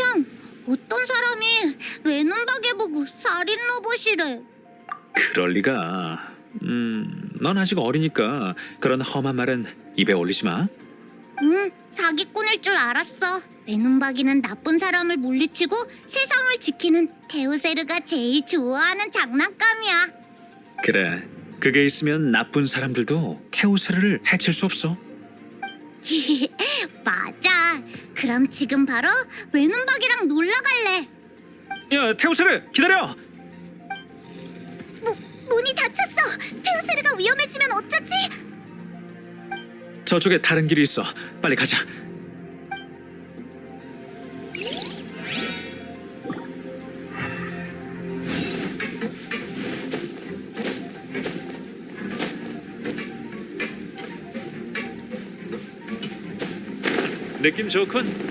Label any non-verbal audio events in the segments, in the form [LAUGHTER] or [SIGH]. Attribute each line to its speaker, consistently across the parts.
Speaker 1: 형, 어떤 사람이 외눈박이 보고 살인 로봇이래.
Speaker 2: 그럴 리가. 음, 넌 아직 어리니까 그런 험한 말은 입에 올리지 마.
Speaker 1: 응, 사기꾼일 줄 알았어. 외눈박이는 나쁜 사람을 물리치고 세상을 지키는 테우세르가 제일 좋아하는 장난감이야.
Speaker 2: 그래. 그게 있으면 나쁜 사람들도 테우세르를 해칠 수 없어. [LAUGHS]
Speaker 1: 맞아. 그럼 지금 바로 외눈박이랑 놀러 갈래.
Speaker 2: 야, 테우세르 기다려.
Speaker 1: 무, 문이 닫혔어. 테우세르가 위험해지면 어쩌지?
Speaker 2: 저쪽에 다른 길이 있어. 빨리 가자. 느낌 좋군.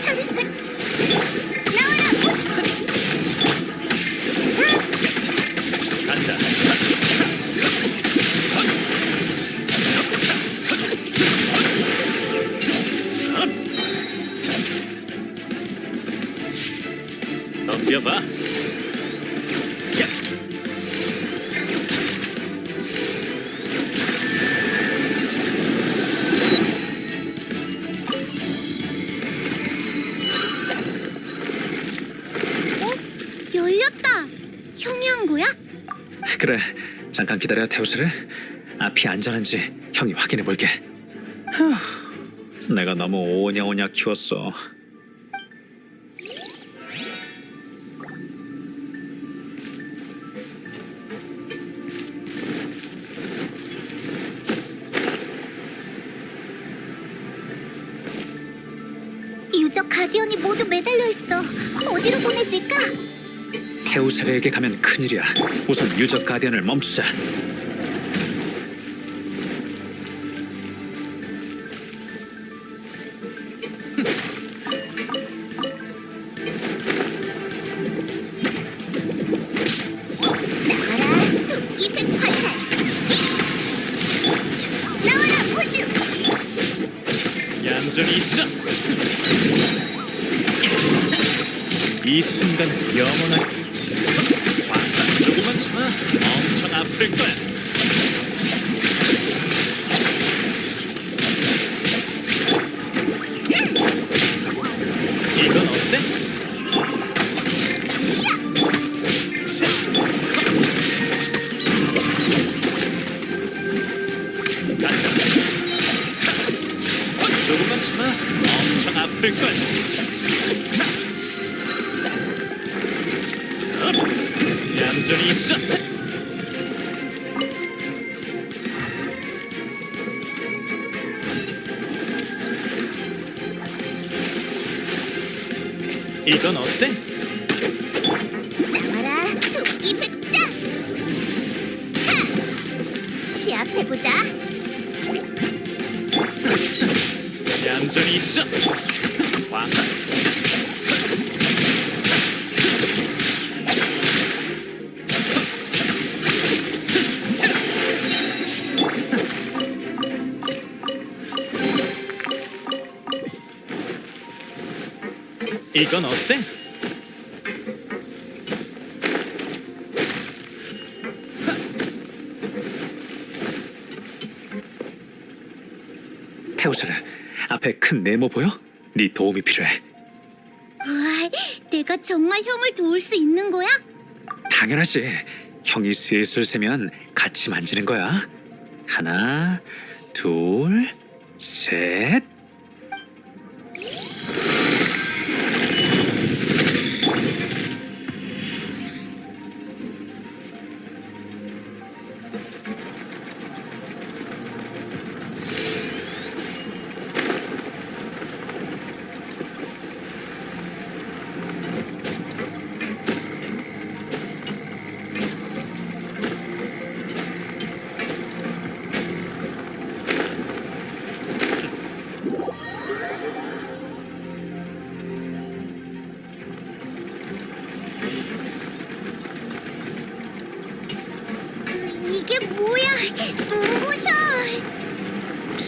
Speaker 1: 차 거야?
Speaker 2: 그래, 잠깐 기다려, 테우스를. 앞이 안전한지 형이 확인해 볼게. 후, 내가 너무 오냐오냐 키웠어.
Speaker 1: 유적 가디언이 모두 매달려 있어. 어디로 보내질까?
Speaker 2: 테우세르에게 가면 큰일이야. 우선 유적 가디언을 멈추자. 이 순간은 영원한. 엄청
Speaker 1: 해 보자.
Speaker 2: 얌전히 있어. 와. 이건 어때? 태우스라 앞에 큰 네모 보여? 네 도움이 필요해.
Speaker 1: 우와, 내가 정말 형을 도울 수 있는 거야?
Speaker 2: 당연하지. 형이 슬슬 세면 같이 만지는 거야. 하나, 둘, 셋.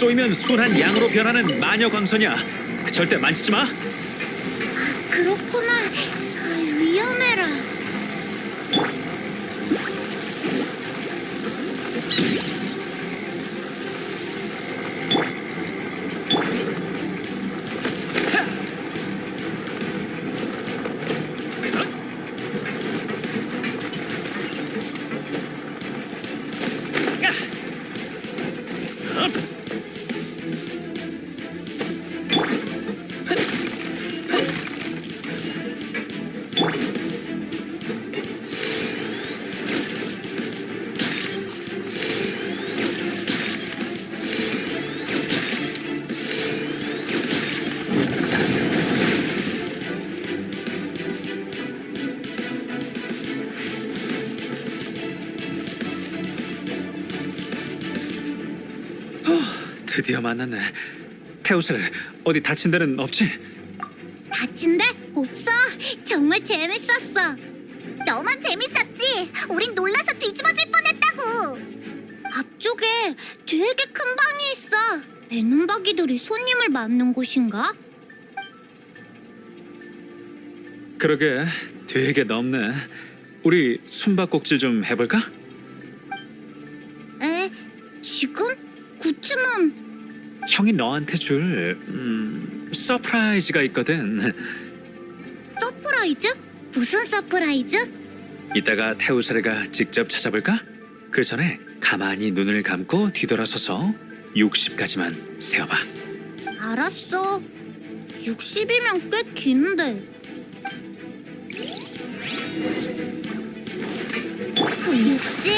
Speaker 2: 쏘이면 순한 양으로 변하는 마녀 광선이야. 절대 만지지 마. 드디어 만났네. 태우슬 어디 다친 데는 없지?
Speaker 1: 다친 데 없어. 정말 재밌었어. 너만 재밌었지. 우린 놀라서 뒤집어질 뻔했다고. 앞쪽에 되게 큰 방이 있어. 애눈박이들이 손님을 맞는 곳인가?
Speaker 2: 그러게 되게 넓네. 우리 숨바꼭질 좀 해볼까?
Speaker 1: 에? 지금? 그치만
Speaker 2: 형이 너한테 줄 음, 서프라이즈가 있거든.
Speaker 1: 서프라이즈? 무슨 서프라이즈?
Speaker 2: 이따가 태우사레가 직접 찾아볼까? 그 전에 가만히 눈을 감고 뒤돌아서서 60까지만 세어봐.
Speaker 1: 알았어. 60이면 꽤 긴데. 60,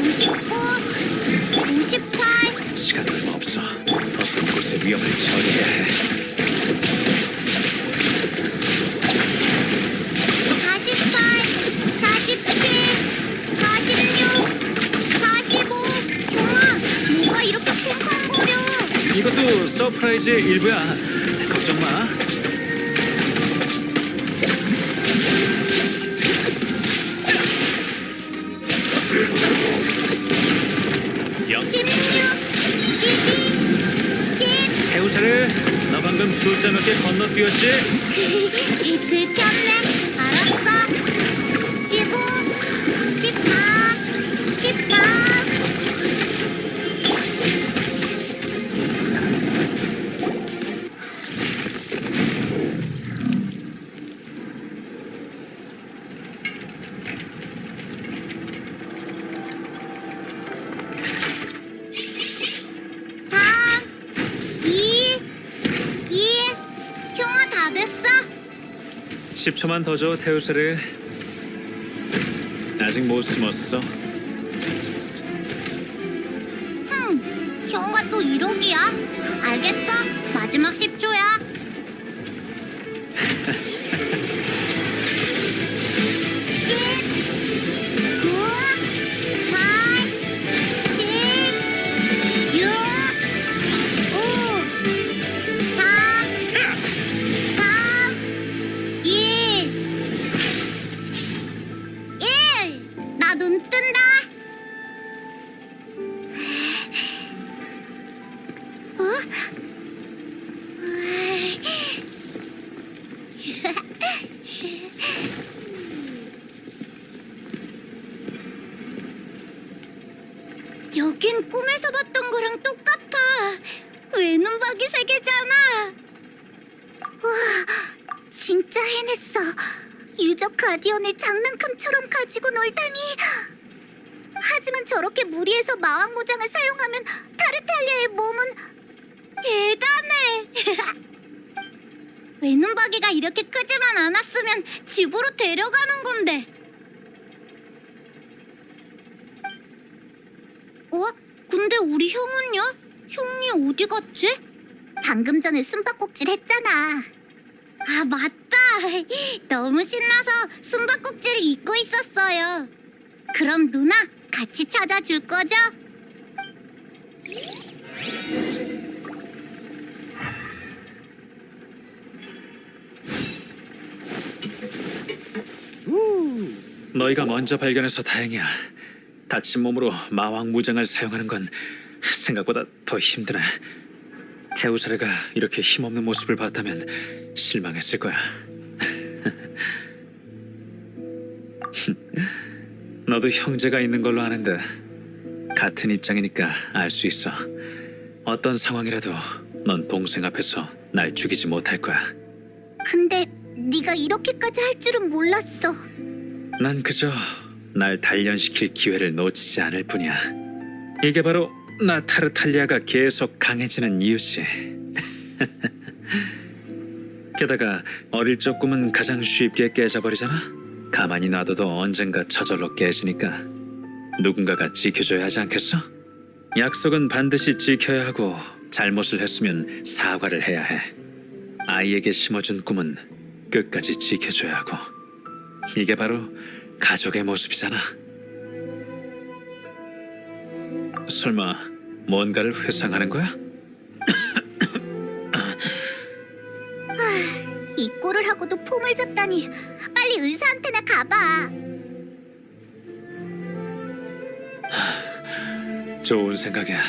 Speaker 1: 59, 58,
Speaker 2: 시간이 얼마 없어. 어서 이곳의 위험을 처리해야 해.
Speaker 1: 48, 47, 46, 45. 형아, 뭐가 이렇게 쿵쾅거려?
Speaker 2: 이것도 서프라이즈의 일부야. 숫자 몇 개 건너뛰었지?
Speaker 1: 들켰네. 알았어. 15, 14, 14.
Speaker 2: 10초만 더 줘, 태우사를. 아직 못 숨었어.
Speaker 1: 흠, 형아 또 1억이야? 알겠어. 마지막 10초야. [LAUGHS] 여긴 꿈에서 봤던 거랑 똑같아. 외눈박이 세계잖아. 와, 진짜 해냈어. 유적 가디언을 장난감처럼 가지고 놀다니. 하지만 저렇게 무리해서 마왕 모장을 사용하면 타르탈리아의 외눈박이가 이렇게 크지만 않았으면 집으로 데려가는 건데. 어? 근데 우리 형은요? 형이 어디 갔지? 방금 전에 숨바꼭질 했잖아. 아 맞다. [LAUGHS] 너무 신나서 숨바꼭질을 잊고 있었어요. 그럼 누나 같이 찾아줄 거죠?
Speaker 2: 너희가 먼저 발견해서 다행이야. 다친 몸으로 마왕 무장을 사용하는 건 생각보다 더 힘드네. 테우사레가 이렇게 힘없는 모습을 봤다면 실망했을 거야. [LAUGHS] 너도 형제가 있는 걸로 아는데 같은 입장이니까 알 수 있어. 어떤 상황이라도 넌 동생 앞에서 날 죽이지 못할 거야.
Speaker 1: 근데 네가 이렇게까지 할 줄은 몰랐어.
Speaker 2: 난 그저 날 단련시킬 기회를 놓치지 않을 뿐이야. 이게 바로 나 타르탈리아가 계속 강해지는 이유지. [LAUGHS] 게다가 어릴 적 꿈은 가장 쉽게 깨져버리잖아. 가만히 놔둬도 언젠가 저절로 깨지니까 누군가가 지켜줘야 하지 않겠어? 약속은 반드시 지켜야 하고 잘못을 했으면 사과를 해야 해. 아이에게 심어준 꿈은 끝까지 지켜줘야 하고 이게 바로 가족의 모습이잖아. 설마 뭔가를 회상하는 거야?
Speaker 1: 이 꼴을 하고도 폼을 잡다니 빨리 의사한테나 가봐.
Speaker 2: 좋은 생각이야.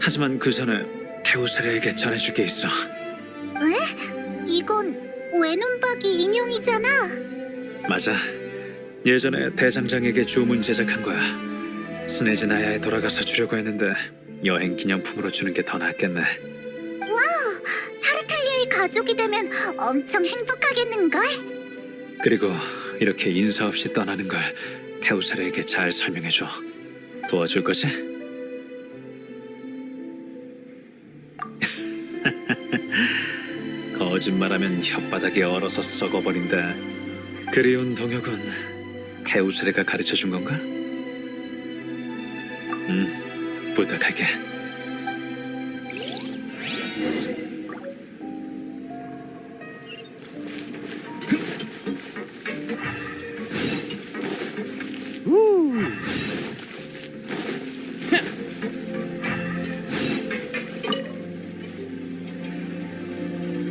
Speaker 2: 하지만 그 전에 테우세레에게 전해줄 게 있어.
Speaker 1: 이건 외눈박이 인형이잖아.
Speaker 2: 맞아. 예전에 대장장에게 주문 제작한 거야. 스네즈나야에 돌아가서 주려고 했는데 여행 기념품으로 주는 게 더 낫겠네.
Speaker 1: 타르탈리아의 가족이 되면 엄청 행복하겠는걸?
Speaker 2: 그리고 이렇게 인사 없이 떠나는 걸 테우세레에게 잘 설명해줘. 도와줄 거지? [LAUGHS] 거짓말하면 혓바닥이 얼어서 썩어버린다. 그리운 동혁은 테우세레가 가르쳐 준 건가? 음, 부탁할게.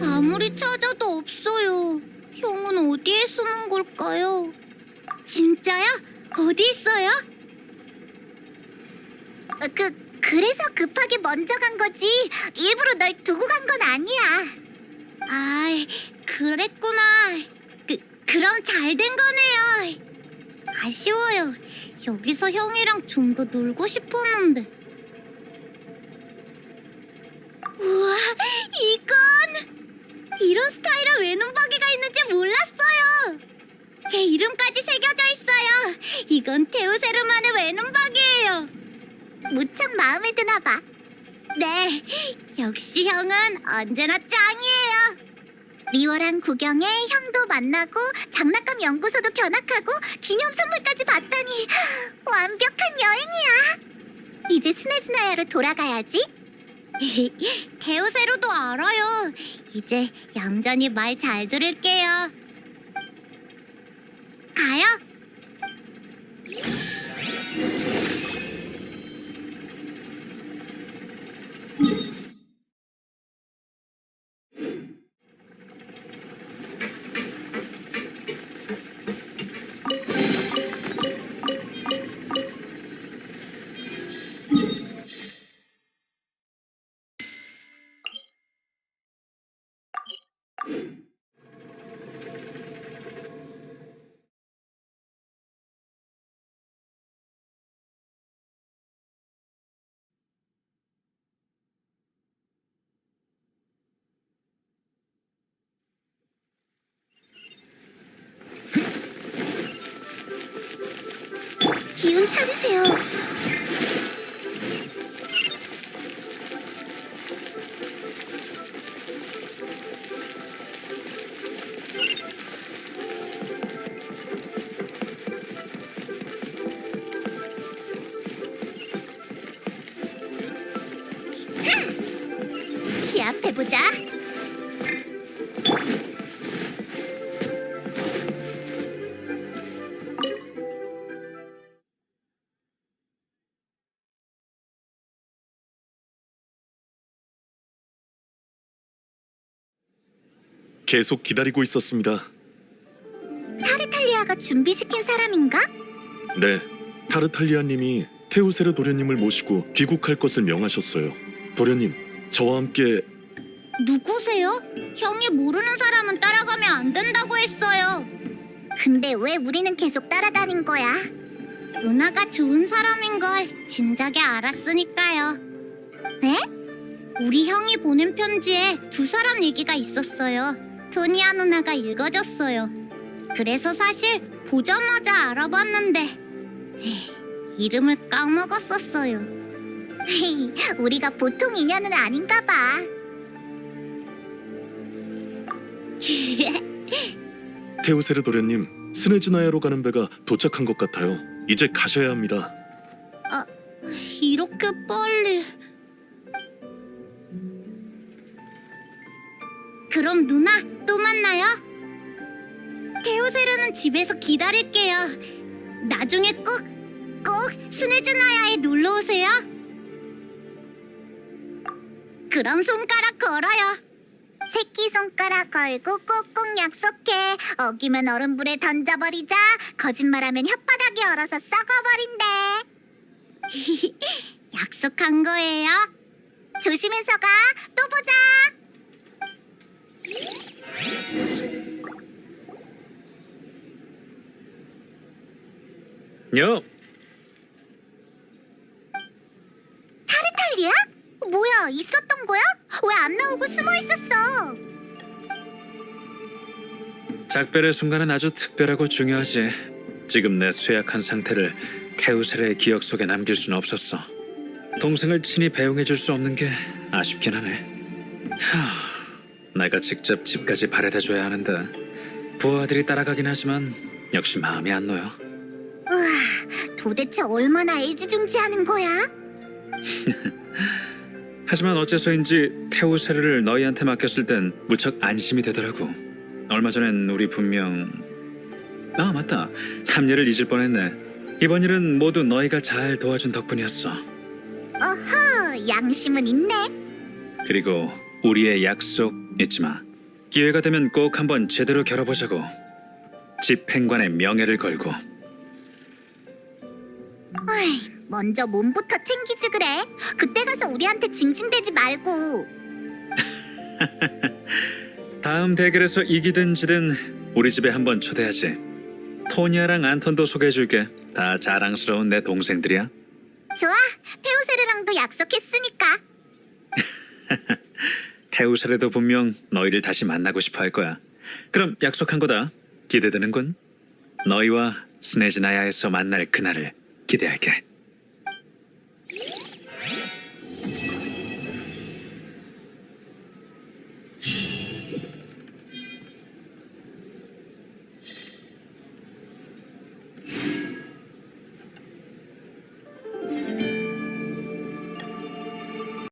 Speaker 1: 아무리 찾아도 없어요. 형은 어디에 숨은 걸까요? 진짜요? 어디 있어요? 어, 그 그래서 급하게 먼저 간 거지. 일부러 널 두고 간 건 아니야. 아, 그랬구나. 그 그럼 잘 된 거네요. 아쉬워요. 여기서 형이랑 좀 더 놀고 싶었는데. 우와, 이건 이런 스타일의 외눈박이가 있는지 몰랐어요. 제 이름까지 새겨져 있어요. 이건 테우세르만의 외눈박이에요. 무척 마음에 드나 봐. 네, 역시 형은 언제나 짱이에요. 리워랑 구경에 형도 만나고 장난감 연구소도 견학하고 기념 선물까지 받다니 [GASPS] 완벽한 여행이야. 이제 스네즈나야로 돌아가야지. [LAUGHS] 테오세로도 알아요. 이제 얌전히 말 잘 들을게요. 가요. 기운 차리세요.
Speaker 3: 계속 기다리고 있었습니다.
Speaker 1: 타르탈리아가 준비시킨 사람인가?
Speaker 3: 네, 타르탈리아님이 테우세르 도련님을 모시고 귀국할 것을 명하셨어요. 도련님, 저와 함께
Speaker 1: 누구세요? 형이 모르는 사람은 따라가면 안 된다고 했어요. 근데 왜 우리는 계속 따라다닌 거야? 누나가 좋은 사람인 걸 진작에 알았으니까요. 네? 우리 형이 보낸 편지에 두 사람 얘기가 있었어요. 토니아 누나가 읽어줬어요. 그래서 사실 보자마자 알아봤는데 에이, 이름을 까먹었었어요. [LAUGHS] 우리가 보통 인연은 아닌가 봐. [LAUGHS]
Speaker 3: 테우세르 도련님, 스네즈나야로 가는 배가 도착한 것 같아요. 이제 가셔야 합니다.
Speaker 1: 이렇게 빨리. 그럼 누나 또 만나요. 테오세르는 집에서 기다릴게요. 나중에 꼭, 꼭 스네즈나야에 놀러 오세요. 그럼 손가락 걸어요. 새끼 손가락 걸고 꼭꼭 약속해. 어기면 얼음물에 던져버리자. 거짓말하면 혓바닥이 얼어서 썩어버린대. [LAUGHS] 약속한 거예요. 조심해서 가. 또 보자.
Speaker 2: 여
Speaker 1: 타르탈리아? 뭐야? 있었던 거야? 왜 안 나오고 숨어 있었어?
Speaker 2: 작별의 순간은 아주 특별하고 중요하지. 지금 내 쇠약한 상태를 테우셀의 기억 속에 남길 수는 없었어. 동생을 친히 배웅해 줄 수 없는 게 아쉽긴 하네. 하, 내가 직접 집까지 바래다 줘야 하는데 부하들이 따라가긴 하지만 역시 마음이 안 놓여.
Speaker 1: 우와, 도대체 얼마나 애지중지하는 거야? [LAUGHS]
Speaker 2: 하지만 어째서인지 테우세르를 너희한테 맡겼을 땐 무척 안심이 되더라고. 얼마 전엔 우리 분명 아 맞다 탐례를 잊을 뻔했네. 이번 일은 모두 너희가 잘 도와준 덕분이었어.
Speaker 1: 어허, 양심은 있네.
Speaker 2: 그리고 우리의 약속 잊지 마. 기회가 되면 꼭 한번 제대로 겨뤄보자고. 집행관의 명예를 걸고.
Speaker 1: 어이, 먼저 몸부터 챙기지 그래. 그때 가서 우리한테 징징대지 말고. [LAUGHS]
Speaker 2: 다음 대결에서 이기든 지든 우리 집에 한번 초대하지. 토니아랑 안톤도 소개해줄게. 다 자랑스러운 내 동생들이야.
Speaker 1: 좋아, 테오세르랑도 약속했으니까. [LAUGHS]
Speaker 2: 태우사레도 분명 너희를 다시 만나고 싶어 할 거야. 그럼 약속한 거다. 기대되는군. 너희와 스네즈나야에서 만날 그날을 기대할게.